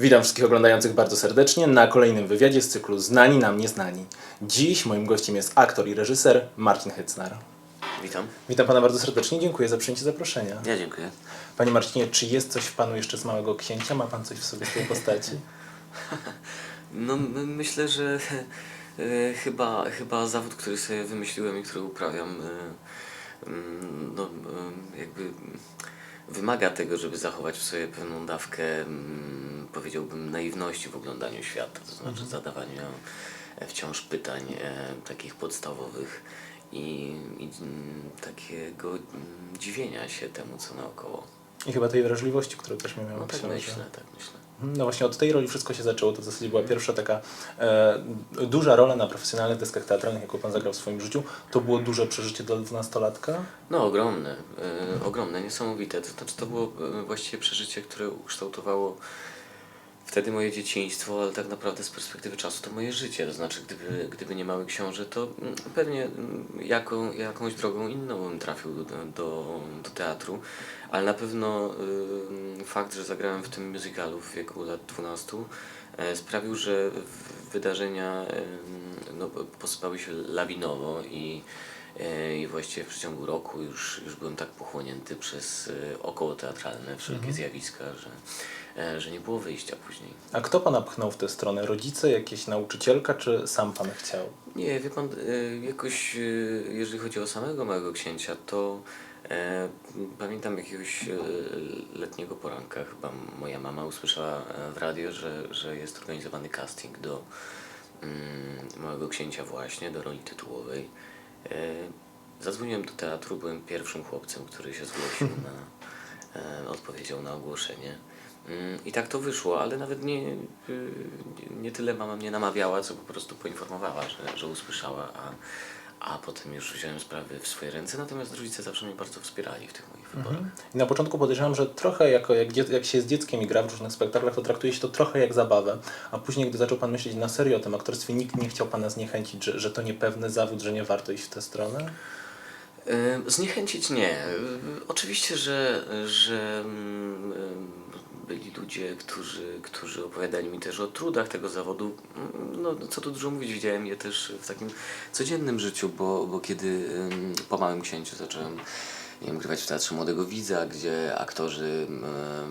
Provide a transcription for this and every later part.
Witam wszystkich oglądających bardzo serdecznie na kolejnym wywiadzie z cyklu Znani nam nieznani. Dziś moim gościem jest aktor i reżyser Marcin Hycnar. Witam. Witam pana bardzo serdecznie, dziękuję za przyjęcie zaproszenia. Ja dziękuję. Panie Marcinie, czy jest coś w panu jeszcze z Małego Księcia? Ma pan coś w sobie z tej postaci? No m- myślę, że e, chyba, chyba zawód, który sobie wymyśliłem i który uprawiam, e, mm, no e, jakby wymaga tego, żeby zachować w sobie pewną dawkę, mm, powiedziałbym, naiwności w oglądaniu świata, to znaczy zadawania e, wciąż pytań e, takich podstawowych i, i mm, takiego mm, dziwienia się temu, co naokoło. I chyba tej wrażliwości, którą też miał No tak myślę, tak myślę. No właśnie od tej roli wszystko się zaczęło. To w zasadzie była pierwsza taka e, duża rola na profesjonalnych deskach teatralnych, jaką pan zagrał w swoim życiu. To było duże przeżycie dla dwunastolatka. No ogromne, e, ogromne, niesamowite. To znaczy to było e, właściwie przeżycie, które ukształtowało wtedy moje dzieciństwo, ale tak naprawdę z perspektywy czasu to moje życie. To znaczy gdyby, gdyby nie Mały Książę, to mm, pewnie mm, jaką, jakąś drogą inną bym trafił do, do, do teatru, ale na pewno y, fakt, że zagrałem w tym musicalu w wieku lat 12 e, sprawił, że wydarzenia e, no, posypały się lawinowo i E, I właściwie w przeciągu roku już, już byłem tak pochłonięty przez e, około teatralne, wszelkie zjawiska, że, że nie było wyjścia później. A kto pana pchnął w tę stronę? Rodzice, jakieś nauczycielka, czy sam pan chciał? Nie, wie pan, e, jakoś e, jeżeli chodzi o samego Małego Księcia, to e, pamiętam jakiegoś e, letniego poranka, chyba moja mama usłyszała e, w radio, że, że jest organizowany casting do mm, Małego Księcia właśnie, do roli tytułowej. E, zadzwoniłem do teatru, byłem pierwszym chłopcem, który się zgłosił na, e, odpowiedział na ogłoszenie. I tak to wyszło, ale nawet nie, y, nie tyle mama mnie namawiała, co po prostu poinformowała, że, że usłyszała, a, a potem już wziąłem sprawy w swoje ręce. Natomiast rodzice zawsze mnie bardzo wspierali w tych moich wyborach. I na początku podejrzewam, że trochę jako jak, jak się z dzieckiem i gra w różnych spektaklach, to traktuje się to trochę jak zabawę. A później, gdy zaczął pan myśleć na serio o tym aktorstwie, nikt nie chciał pana zniechęcić, że, że to niepewny zawód, że nie warto iść w tę stronę. Zniechęcić nie. Oczywiście, że, że mm, byli ludzie, którzy, którzy opowiadali mi też o trudach tego zawodu. Mm, No, co tu dużo mówić, widziałem je też w takim codziennym życiu, bo, bo kiedy po Małym Księciu zacząłem nie wiem, grywać w Teatrze Młodego Widza, gdzie aktorzy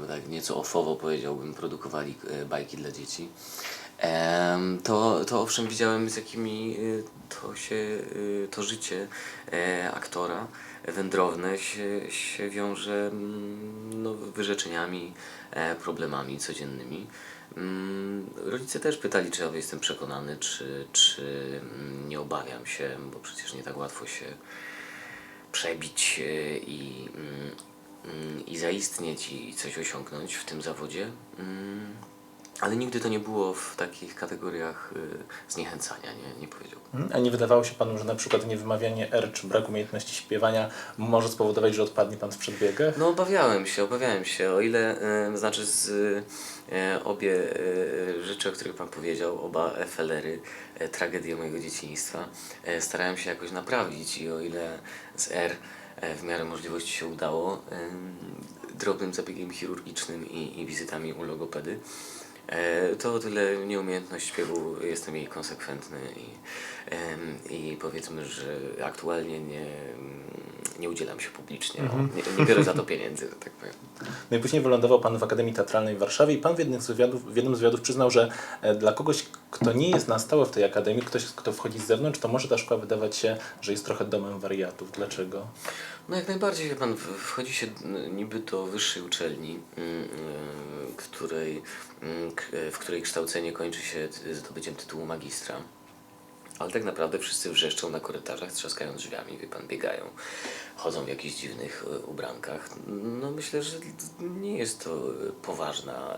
tak nieco ofowo powiedziałbym produkowali y, bajki dla dzieci. To, to owszem widziałem z jakimi y, to się, y, to życie e, aktora wędrowne się, się wiąże mm, no, wyrzeczeniami, e, problemami codziennymi. Mm, Rodzice też pytali, czy ja jestem przekonany, czy, czy mm, nie obawiam się, bo przecież nie tak łatwo się przebić e, i, i zaistnieć i coś osiągnąć w tym zawodzie. Ale nigdy to nie było w takich kategoriach y, zniechęcania, nie, nie powiedziałbym. Mhm. A nie wydawało się panu, że na przykład niewymawianie R czy brak umiejętności śpiewania może spowodować, że odpadnie pan w przedbiegach? No obawiałem się, obawiałem się, o ile, y, znaczy z y, obie y, rzeczy, o których Pan powiedział, oba FLR-y, y, mojego dzieciństwa, y, starałem się jakoś naprawić i o ile z R y, w miarę możliwości się udało, y, drobnym zabiegiem chirurgicznym i, i wizytami u logopedy, E, To o tyle nieumiejętność śpiewu, jestem jej konsekwentny i, i powiedzmy, że aktualnie nie, nie udzielam się publicznie, o, nie, nie biorę za to pieniędzy, że tak powiem. No i później wylądował Pan w Akademii Teatralnej w Warszawie i Pan w jednym z wywiadów, w jednym z wywiadów przyznał, że e, dla kogoś, kto nie jest na stałe w tej Akademii, ktoś, kto wchodzi z zewnątrz, to może ta szkoła wydawać się, że jest trochę domem wariatów. Dlaczego? No jak najbardziej, wie pan, wchodzi się niby do wyższej uczelni, mm, y, której, mm, w której kształcenie kończy się zdobyciem tytułu magistra. Ale tak naprawdę wszyscy wrzeszczą na korytarzach, trzaskają drzwiami, wie pan, biegają, chodzą w jakichś dziwnych y, ubrankach. No myślę, że nie jest to poważna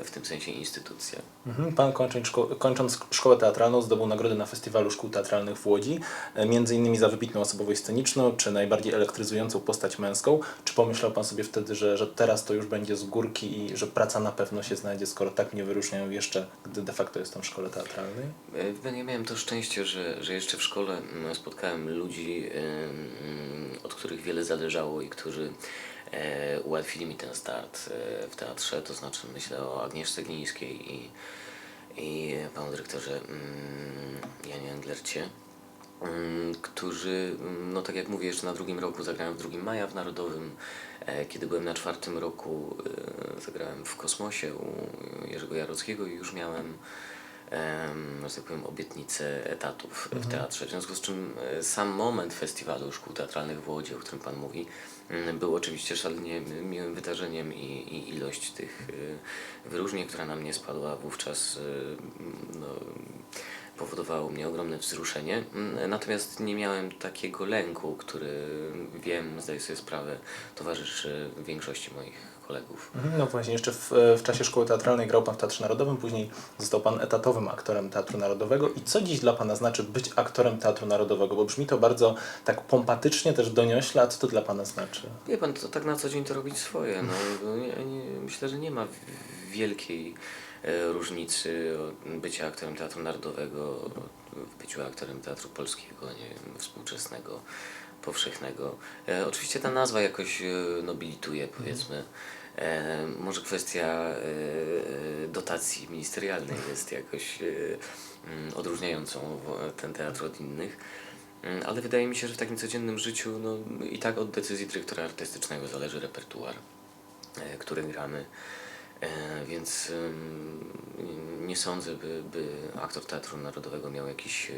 y, w tym sensie instytucja. Mhm. Pan kończąc, szko- kończąc szkołę teatralną zdobył nagrody na Festiwalu Szkół Teatralnych w Łodzi, e, między innymi za wybitną osobowość sceniczną, czy najbardziej elektryzującą postać męską. Czy pomyślał Pan sobie wtedy, że, że teraz to już będzie z górki i że praca na pewno się znajdzie, skoro tak mnie wyróżniają jeszcze, gdy de facto jestem w szkole teatralnej? E, Ja miałem to szczęście, że, że jeszcze w szkole mm, spotkałem ludzi, od których wiele zależało i którzy e, ułatwili mi ten start e, w teatrze, to znaczy myślę o Agnieszce Glińskiej i, i panu dyrektorze mm, Janie Englercie, mm, którzy, mm, no tak jak mówię, jeszcze na drugim roku zagrałem w drugim maja w Narodowym. E, Kiedy byłem na czwartym roku, e, zagrałem w Kosmosie u Jerzego Jarockiego i już miałem em, że tak powiem, obietnicę etatów w teatrze. W związku z czym e, sam moment festiwalu szkół teatralnych w Łodzi, o którym Pan mówi, mm, był oczywiście szalenie miłym wydarzeniem i, i ilość tych e, wyróżnień, która na mnie spadła wówczas e, no, powodowało mnie ogromne wzruszenie. Mm, Natomiast nie miałem takiego lęku, który wiem, zdaję sobie sprawę, towarzyszy większości moich kolegów. Mhm, No właśnie, jeszcze w, w czasie szkoły teatralnej grał Pan w Teatrze Narodowym, później został Pan etatowym aktorem Teatru Narodowego. I co dziś dla Pana znaczy być aktorem Teatru Narodowego? Bo brzmi to bardzo tak pompatycznie, też doniośle, a co to dla Pana znaczy? Wie pan, to tak na co dzień to robić swoje. No, nie, nie, myślę, że nie ma wielkiej e, różnicy bycia aktorem Teatru Narodowego, byciu aktorem Teatru Polskiego, nie wiem, współczesnego, powszechnego. E, oczywiście ta nazwa jakoś e, nobilituje, powiedzmy. E, może kwestia e, e, dotacji ministerialnej jest jakoś mm, odróżniającą ten teatr od innych. Mm, Ale wydaje mi się, że w takim codziennym życiu no, i tak od decyzji dyrektora artystycznego zależy repertuar, który gramy. Więc ym, nie sądzę, by, by aktor Teatru Narodowego miał jakiś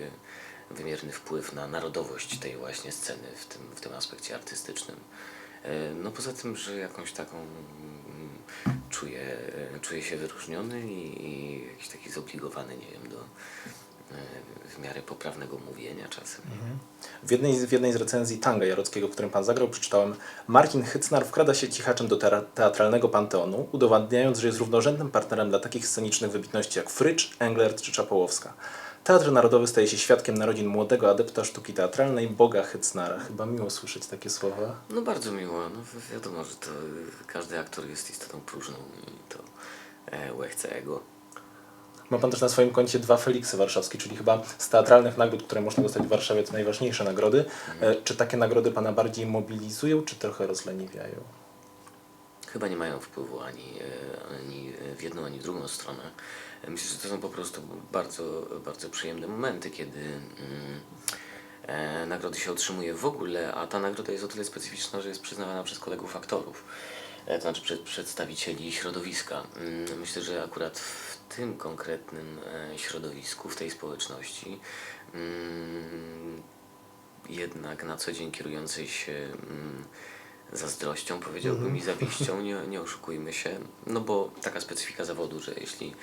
wymierny wpływ na narodowość tej właśnie sceny w tym, w tym aspekcie artystycznym. E, No poza tym, że jakąś taką mm, czuję, e, czuję się wyróżniony i, i jakiś taki zobligowany, nie wiem, do e, w miarę poprawnego mówienia czasem. W jednej, w jednej z recenzji Tanga Jarockiego, którym Pan zagrał, przeczytałem Marcin Hycnar wkrada się cichaczem do teatralnego panteonu, udowadniając, że jest równorzędnym partnerem dla takich scenicznych wybitności jak Frycz, Englert czy Czapołowska. Teatr Narodowy staje się świadkiem narodzin młodego adepta sztuki teatralnej, Boga Hycnara. Chyba miło słyszeć takie słowa. No bardzo miło. No, wi- wiadomo, że to y, każdy aktor jest istotą próżną i to e, łechce ego. Ma Pan też na swoim koncie dwa Feliksy warszawskie, czyli chyba z teatralnych nagród, które można dostać w Warszawie, to najważniejsze nagrody. E, Czy takie nagrody Pana bardziej mobilizują, czy trochę rozleniwiają? Chyba nie mają wpływu ani, e, ani w jedną, ani w drugą stronę. Myślę, że to są po prostu bardzo, bardzo przyjemne momenty, kiedy mm, e, nagrody się otrzymuje w ogóle, a ta nagroda jest o tyle specyficzna, że jest przyznawana przez kolegów aktorów, e, to znaczy przed, przedstawicieli środowiska. Mm, Myślę, że akurat w tym konkretnym środowisku, w tej społeczności, mm, jednak na co dzień kierującej się zazdrością, powiedziałbym, i zawiścią, nie, nie oszukujmy się, no bo taka specyfika zawodu, że jeśli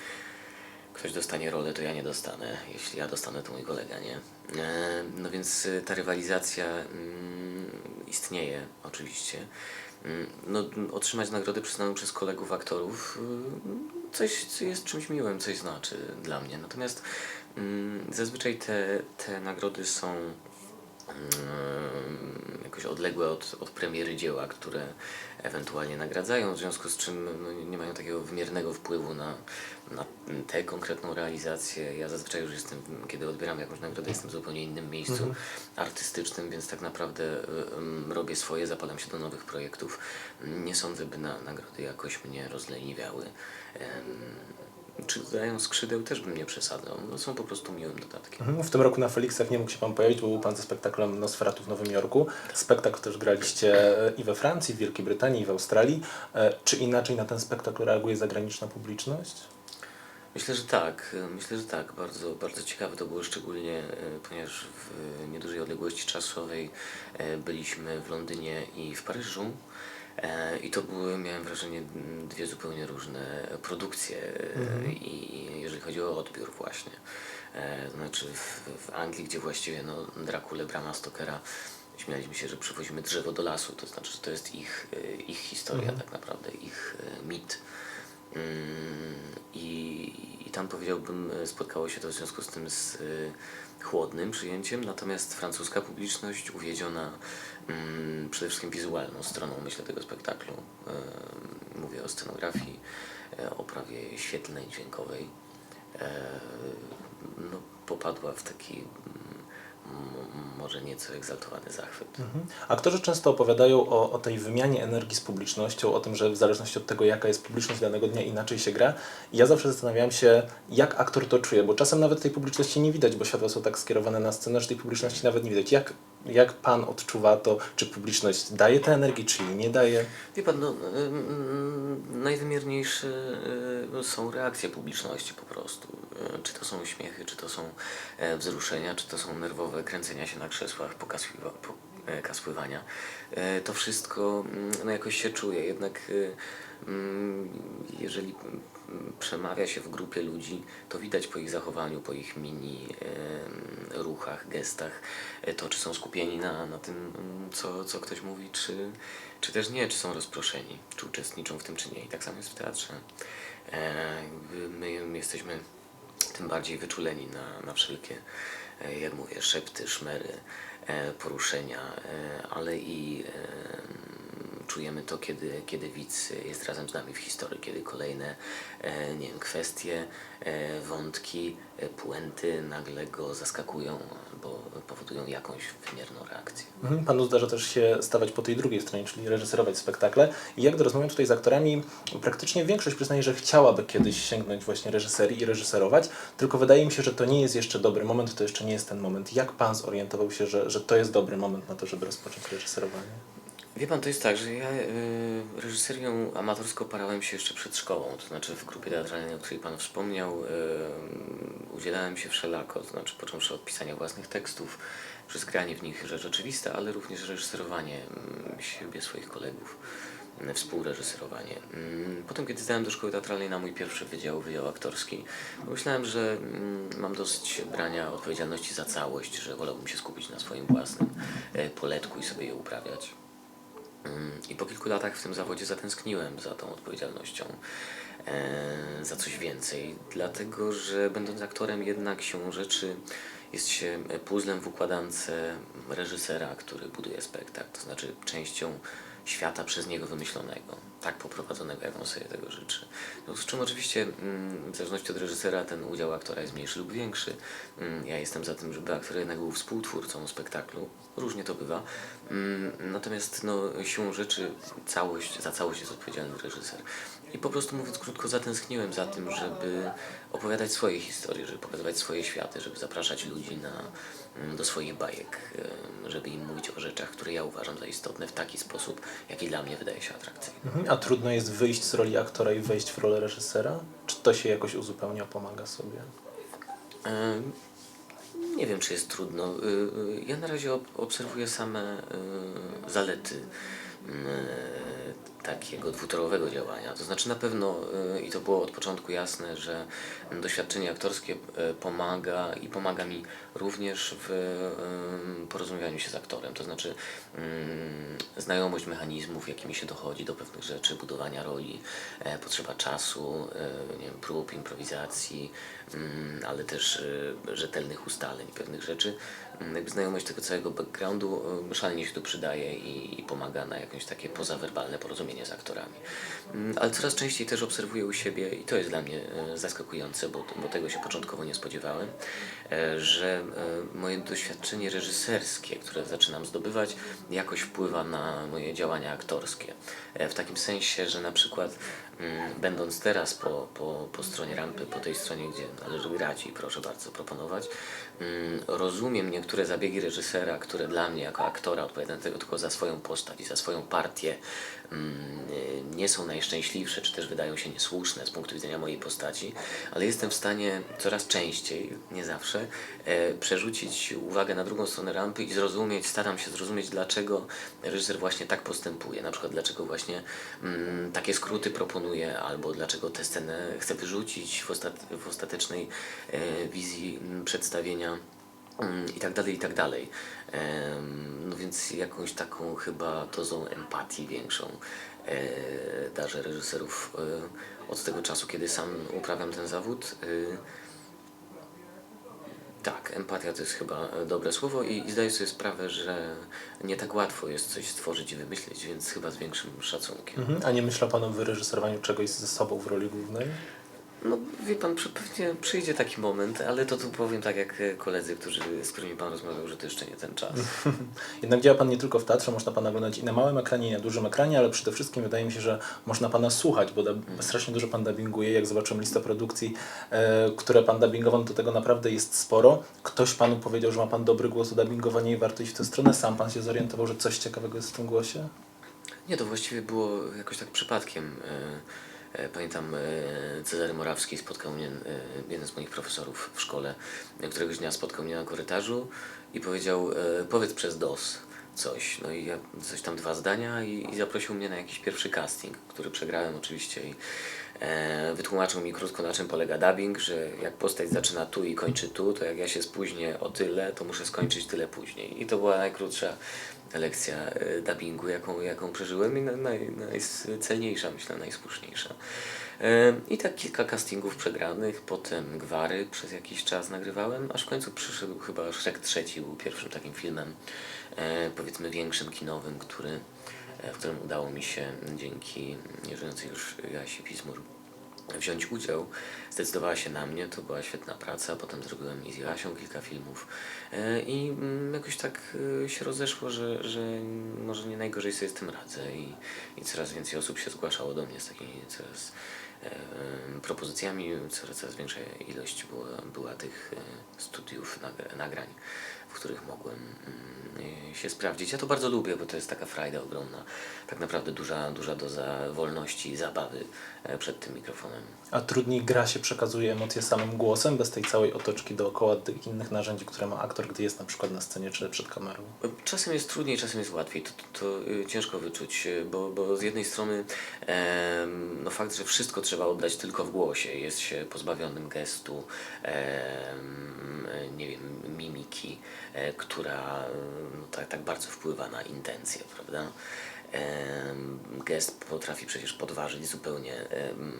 ktoś dostanie rolę, to ja nie dostanę, jeśli ja dostanę, to mój kolega, nie? E, No więc y, ta rywalizacja mm, istnieje oczywiście. Mm, No, m, otrzymać nagrody przyznaną przez kolegów aktorów y, coś co jest czymś miłym, coś znaczy dla mnie. Natomiast mm, zazwyczaj te, te nagrody są mm, jakoś odległe od, od premiery dzieła, które ewentualnie nagradzają, w związku z czym no, nie mają takiego wymiernego wpływu na, na tę konkretną realizację. Ja zazwyczaj już jestem, kiedy odbieram jakąś nagrodę, jestem w zupełnie innym miejscu artystycznym, więc tak naprawdę robię swoje, zapalam się do nowych projektów. Nie sądzę, by na, nagrody jakoś mnie rozleniwiały. Czy dają skrzydeł, też bym nie przesadzał. No, są po prostu miłym dodatkiem. Mhm. W tym roku na Feliksach nie mógł się Pan pojawić, bo był Pan ze spektaklem Nosferatu w Nowym Jorku. Spektakl też graliście e, i we Francji, w Wielkiej Brytanii, i w Australii. E, Czy inaczej na ten spektakl reaguje zagraniczna publiczność? Myślę, że tak. Myślę, że tak. Bardzo, bardzo ciekawe to było szczególnie, e, ponieważ w niedużej odległości czasowej e, byliśmy w Londynie i w Paryżu. E, I to były, miałem wrażenie, dwie zupełnie różne produkcje e, i jeżeli chodzi o odbiór właśnie. E, to Znaczy w, w Anglii, gdzie właściwie no, Drakule Brama Stokera śmialiśmy się, że przywozimy drzewo do lasu, to znaczy, że to jest ich, ich historia tak naprawdę, ich mit. Mm, I, I tam powiedziałbym, e, spotkało się to w związku z tym z y, chłodnym przyjęciem, natomiast francuska publiczność uwiedziona mm, przede wszystkim wizualną stroną, myślę, tego spektaklu. E, mówię o scenografii, e, oprawie świetlnej, dźwiękowej. E, no, popadła w taki mm, może nieco egzaltowany zachwyt. Mhm. Aktorzy często opowiadają o, o tej wymianie energii z publicznością, o tym, że w zależności od tego, jaka jest publiczność danego dnia, inaczej się gra. I ja zawsze zastanawiałem się, jak aktor to czuje, bo czasem nawet tej publiczności nie widać, bo światła są tak skierowane na scenę, że tej publiczności nawet nie widać. Jak, jak pan odczuwa to, czy publiczność daje tę energię, czy jej nie daje? Wie pan, no, ym, najwymierniejsze y, są reakcje publiczności po prostu. Y, Czy to są uśmiechy, czy to są e, wzruszenia, czy to są nerwowe kręcenia się na krzesłach, pokasływa, pływania. E, To wszystko mm, no, jakoś się czuje. Jednak y, mm, jeżeli mm, przemawia się w grupie ludzi, to widać po ich zachowaniu, po ich mini ruchach, gestach, e, to czy są skupieni na, na tym, co, co ktoś mówi, czy, czy też nie, czy są rozproszeni, czy uczestniczą w tym, czy nie. I tak samo jest w teatrze. E, my jesteśmy tym bardziej wyczuleni na, na wszelkie, e, jak mówię, szepty, szmery, e, poruszenia, e, ale i czujemy to, kiedy, kiedy widz jest razem z nami w historii, kiedy kolejne e, nie wiem, kwestie, e, wątki, e, puenty nagle go zaskakują albo powodują jakąś wymierną reakcję. Mhm. Panu zdarza też się stawać po tej drugiej stronie, czyli reżyserować spektakle. I jak rozmawiam tutaj z aktorami, praktycznie większość przyznaje, że chciałaby kiedyś sięgnąć właśnie reżyserii i reżyserować, tylko wydaje mi się, że to nie jest jeszcze dobry moment, to jeszcze nie jest ten moment. Jak pan zorientował się, że, że to jest dobry moment na to, żeby rozpocząć reżyserowanie? Wie pan, to jest tak, że ja y, reżyserią amatorską parałem się jeszcze przed szkołą, to znaczy w grupie teatralnej, o której pan wspomniał, y, udzielałem się wszelako, to znaczy począwszy od pisania własnych tekstów, przez granie w nich rzecz oczywista, ale również reżyserowanie mm, siebie, swoich kolegów, mm, współreżyserowanie. Mm, Potem, kiedy zdałem do szkoły teatralnej na mój pierwszy wydział, wydział aktorski, myślałem, że mm, mam dosyć brania odpowiedzialności za całość, że wolałbym się skupić na swoim własnym e, poletku i sobie je uprawiać. I po kilku latach w tym zawodzie zatęskniłem za tą odpowiedzialnością, e, za coś więcej, dlatego że będąc aktorem jednak siłą rzeczy jest się puzzlem w układance reżysera, który buduje spektakl, to znaczy częścią świata przez niego wymyślonego, tak poprowadzonego, jak on sobie tego życzy. No, z czym oczywiście mm, w zależności od reżysera ten udział aktora jest mniejszy lub większy. Mm, Ja jestem za tym, żeby aktor jednak był współtwórcą spektaklu. Różnie to bywa. Mm, Natomiast no, siłą rzeczy całość, za całość jest odpowiedzialny reżyser. I po prostu mówiąc krótko, zatęskniłem za tym, żeby opowiadać swoje historie, żeby pokazywać swoje światy, żeby zapraszać ludzi na, mm, do swoich bajek, żeby im mówić o rzeczach, które ja uważam za istotne w taki sposób, jaki dla mnie wydaje się atrakcyjny. Mhm. A trudno jest wyjść z roli aktora i wejść w rolę reżysera? Czy to się jakoś uzupełnia, pomaga sobie? Nie wiem, czy jest trudno. Y, y, Ja na razie ob- obserwuję same y, zalety y, takiego dwutorowego działania. To znaczy na pewno, y, i to było od początku jasne, że doświadczenie aktorskie y, pomaga i pomaga mi również w y, porozumiewaniu się z aktorem. To znaczy y, znajomość mechanizmów, jakimi się dochodzi do pewnych rzeczy, budowania roli, e, potrzeba czasu, e, nie wiem, prób, improwizacji, mm, ale też rzetelnych ustaleń pewnych rzeczy. Mm, Jakby znajomość tego całego backgroundu szalenie się tu przydaje i pomaga na jakieś takie pozawerbalne porozumienie z aktorami. Mm, Ale coraz częściej też obserwuję u siebie i to jest dla mnie e, zaskakujące, bo, bo tego się początkowo nie spodziewałem, e, że e, moje doświadczenie reżyserskie, które zaczynam zdobywać, jakoś wpływa na moje działania aktorskie. E, W takim sensie, że na przykład mm, będąc teraz po, po, po stronie rampy, po tej stronie, gdzie należy grać i proszę bardzo proponować, mm, rozumiem niektóre zabiegi reżysera, które dla mnie jako aktora odpowiadającego tylko za swoją postać i za swoją partię mm, y, nie są najszczęśliwsze, czy też wydają się niesłuszne z punktu widzenia mojej postaci, ale jestem w stanie coraz częściej, nie zawsze, e, przerzucić uwagę na drugą stronę rampy i zrozumieć, staram się zrozumieć, dlaczego reżyser właśnie tak postępuje, na przykład dlaczego właśnie mm, takie skróty proponuje, albo dlaczego tę scenę chce wyrzucić w, ostat w ostatecznej e, wizji mm, przedstawienia mm, i tak dalej, i tak dalej. No więc jakąś taką chyba dozą empatii większą e, darzę reżyserów e, od tego czasu, kiedy sam uprawiam ten zawód. Tak, empatia to jest chyba e, dobre słowo i, i zdaję sobie sprawę, że nie tak łatwo jest coś stworzyć i wymyślić, więc chyba z większym szacunkiem. Mhm. A nie myślał Pan o wyreżyserowaniu czegoś ze sobą w roli głównej? No wie pan, przy- pewnie przyjdzie taki moment, ale to tu powiem tak jak e, koledzy, którzy, z którymi pan rozmawiał, że to jeszcze nie ten czas. Jednak działa Pan nie tylko w teatrze, można Pana oglądać i na małym ekranie, i na dużym ekranie, ale przede wszystkim wydaje mi się, że można Pana słuchać, bo da, strasznie dużo Pan dubbinguje. Jak zobaczyłem listę produkcji, e, które Pan dubbingował, to tego naprawdę jest sporo. Ktoś Panu powiedział, że ma Pan dobry głos do dubbingowania i warto iść w tę stronę. Sam Pan się zorientował, że coś ciekawego jest w tym głosie? Nie, to właściwie było jakoś tak przypadkiem. E, Pamiętam, e, Cezary Morawski spotkał mnie, e, jeden z moich profesorów w szkole, e, któregoś dnia spotkał mnie na korytarzu i powiedział, e, powiedz przez DOS coś. No i ja coś tam dwa zdania i, i zaprosił mnie na jakiś pierwszy casting, który przegrałem oczywiście i e, wytłumaczył mi krótko na czym polega dubbing, że jak postać zaczyna tu i kończy tu, to jak ja się spóźnię o tyle, to muszę skończyć tyle później. I to była najkrótsza lekcja e, dubbingu, jaką, jaką przeżyłem i na, naj, najcenniejsza, myślę, najsłuszniejsza. E, I tak kilka castingów przegranych, potem Gwary przez jakiś czas nagrywałem, aż w końcu przyszedł chyba Shrek trzeci, był pierwszym takim filmem, e, powiedzmy większym, kinowym, który, e, w którym udało mi się dzięki nieżyjącej już Jasi Pismur wziąć udział. Zdecydowała się na mnie, to była świetna praca. Potem zrobiłem i z Jasią kilka filmów. E, I mm, jakoś tak e, się rozeszło, że, że może nie najgorzej sobie z tym radzę. I, I coraz więcej osób się zgłaszało do mnie z takimi coraz e, propozycjami. Coraz, coraz większa ilość była, była tych studiów, nagra- nagrań, w których mogłem mm, e, się sprawdzić. Ja to bardzo lubię, bo to jest taka frajda ogromna. Tak naprawdę duża, duża doza wolności i zabawy e, przed tym mikrofonem. A trudniej gra się przekazuje emocje samym głosem, bez tej całej otoczki dookoła tych innych narzędzi, które ma aktor, gdy jest na przykład na scenie czy przed kamerą. Czasem jest trudniej, czasem jest łatwiej. To, to, to y, ciężko wyczuć, y, bo, bo z jednej strony em, no fakt, że wszystko trzeba oddać tylko w głosie, jest się pozbawionym gestu, e, nie wiem, mimiki, e, która e, no, tak, tak bardzo wpływa na intencje, prawda? Em, Gest potrafi przecież podważyć zupełnie em,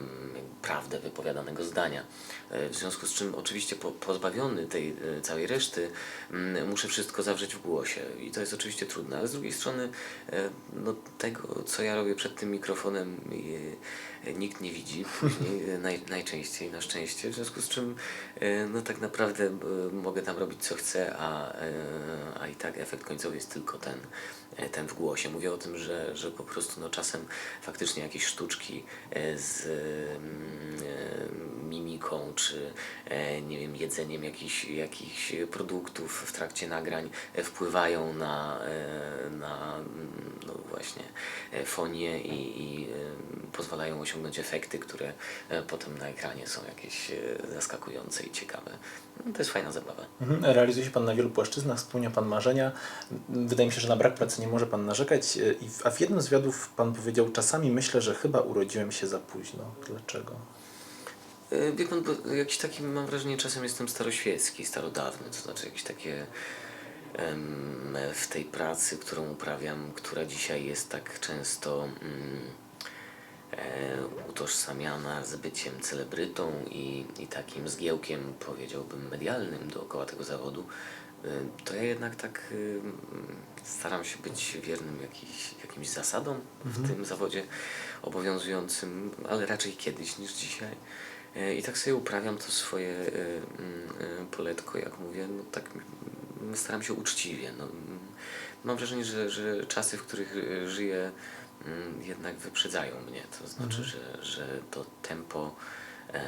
prawdę wypowiadanego zdania. E, W związku z czym oczywiście po, pozbawiony tej e, całej reszty muszę wszystko zawrzeć w głosie i to jest oczywiście trudne, ale z drugiej strony e, no, tego, co ja robię przed tym mikrofonem e, e, nikt nie widzi później, e, naj, najczęściej na szczęście, w związku z czym e, no tak naprawdę e, mogę tam robić co chcę, a, e, a i tak efekt końcowy jest tylko ten, e, ten w głosie. Mówię o tym, że, że po prostu no, czasem faktycznie jakieś sztuczki e, z mm, e, mimiką, czy e, nie wiem, jedzeniem jakichś, jakichś produktów w trakcie nagrań e, wpływają na, e, na mm, no właśnie e, fonię i, i e, pozwalają osiągnąć efekty, które e, potem na ekranie są jakieś e, zaskakujące i ciekawe. No, to jest fajna zabawa. Mhm. Realizuje się Pan na wielu płaszczyznach, spełnia Pan marzenia. Wydaje mi się, że na brak pracy nie może Pan narzekać. E, A w jednym z wywiadów Pan powiedział, czasami myślę, że chyba urodziłem się za późno. Dlaczego? Wie pan, bo jakiś taki mam wrażenie, czasem jestem staroświecki, starodawny, to znaczy jakieś takie w tej pracy, którą uprawiam, która dzisiaj jest tak często mm, utożsamiana z byciem celebrytą i, i takim zgiełkiem, powiedziałbym, medialnym dookoła tego zawodu, e, to ja jednak tak y, staram się być wiernym jakiś, jakimś zasadom w tym zawodzie obowiązującym, ale raczej kiedyś niż dzisiaj. E, I tak sobie uprawiam to swoje e, e, poletko, jak mówię, no tak staram się uczciwie. No, mam wrażenie, że, że czasy, w których e, żyję, jednak wyprzedzają mnie. To znaczy, że, że to tempo em,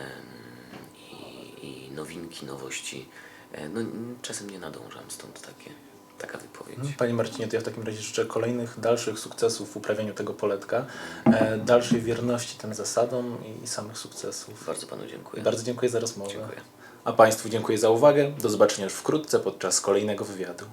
i, i nowinki, nowości, e, no czasem nie nadążam, stąd takie, taka wypowiedź. Panie Marcinie, to ja w takim razie życzę kolejnych, dalszych sukcesów w uprawianiu tego poletka, e, dalszej wierności tym zasadom i samych sukcesów. Bardzo panu dziękuję. Bardzo dziękuję za rozmowę. Dziękuję. A Państwu dziękuję za uwagę. Do zobaczenia już wkrótce podczas kolejnego wywiadu.